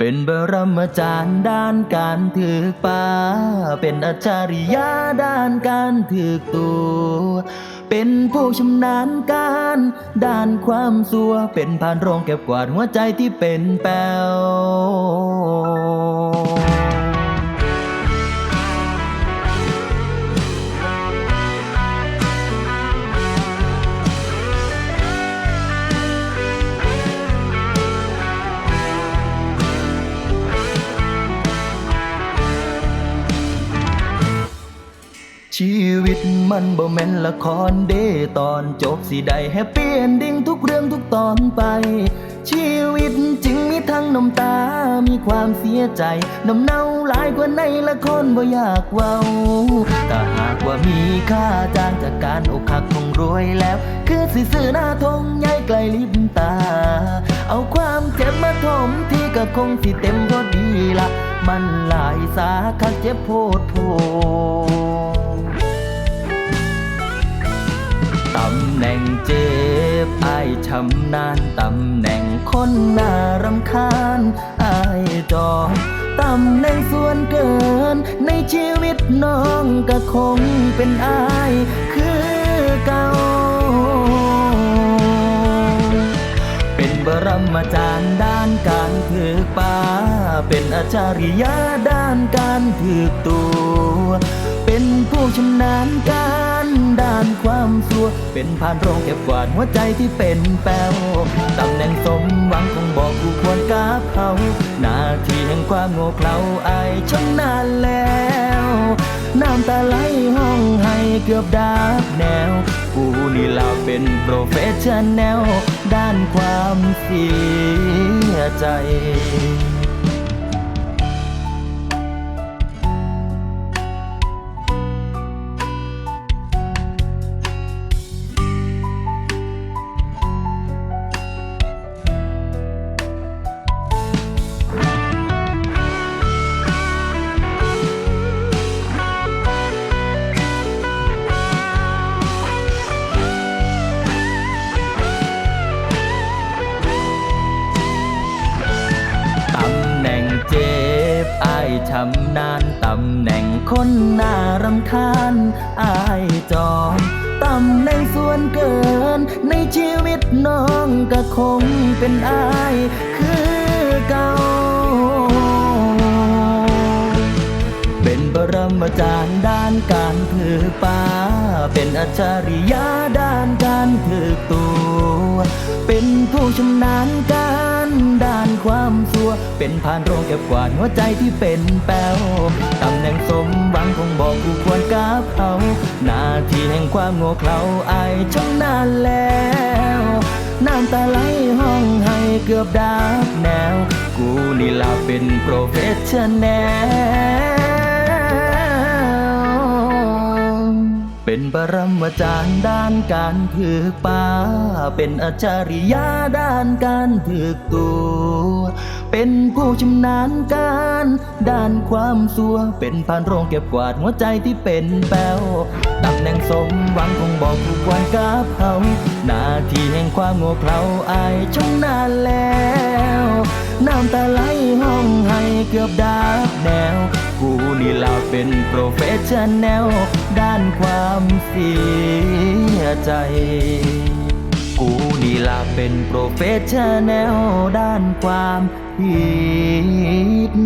เป็นบรมาจารย์ด้านการถือป่า เป็นอาจาริยะด้านการถือตัว เป็นผู้ชำนาญการด้านความสัว เป็นผ่านรองเก็บกวาดหัวใจที่เป็นแป้ว ชีวิตมันบ่แม่นละครเด้ตอนจบสิได้แฮปปี้เอนดิ้งทุกเรื่องทุกตอนไป ชีวิตจึงมีทั้งน้ำตา มีความเสียใจ น้ำเน่าหลายกว่าในละครบ่อยากเว้าถ้าหากว่ามีค่าจ้างจากการอกหักคงรวยแล้ว คือสิซื้อหน้าทงใหญ่ไกลลิบตา เอาความเจ็บมาถมที่ก็คงสิเต็มพอดีละ มันหลายสาคักเจ็บโพดโพำนาญตำแหน่งคนน่ารำคาญอายจอมตำแหน่งส่วนเกิน ในชีวิตน้องก็คงเป็นอายคือเก่า เป็นบรมาจารย์ด้านการถือป่า เป็นอาจาริยะด้านการถือตัว เป็นผู้ชำนาญการ เป็นผ่านโรงเก็บกวาดหัวใจที่เป็นแป้วตำแหน่งสมหวังคงบอกกูควรกาเขาหน้าที่แห่งความโง่เขลาอายชำนาญแล้วน้ำตาไหลห้องให้เกือบดับแนว กูนี่ลาเป็นโปรเฟชชั่นแนลด้านความเสียใจ ชำนาญตำแหน่งคนน่ารำคาญไอายจอมตำแหน่งส่วนเกิน ในชีวิตน้องก็คงเป็นไอายคือเก่า ปรมาจารย์ด้านการถือป่าเป็นอาจาริยะด้านการถือตัว เป็นผู้ชำนาญการด้านความสัว เป็นผ่านโรงเก็บกวาดหัวใจที่เป็นแป้วตำแหน่งสมหวังคงบอกกูควรกาเขาหน้าที่แห่งความโง่เขลาอายชำนาญแล้วน้ำตาไหลห้องให้เกือบดับแนว กูนี่ลาเป็นโปรเฟชชั่นแนล เป็นปรมาจารย์ด้านการถือป่า เป็นอาจาริยะด้านการถือตัว เป็นผู้ชำนาญการ ด้านความสัว เป็นผ่านโรงเก็บกวาดหัวใจที่เป็นแป้วตำแหน่งสมหวังคงบอกกูควรกาเขาหน้าที่แห่งความโง่เขลาอายชำนาญแล้ว น้ำตาไหลห้องให้เกือบดับแนว กูนี่ลาเป็นโปรเฟชชั่นแนล ด้านความเสียใจ กูนี่ลาเป็นโปรเฟชชั่นแนล ด้านความผิด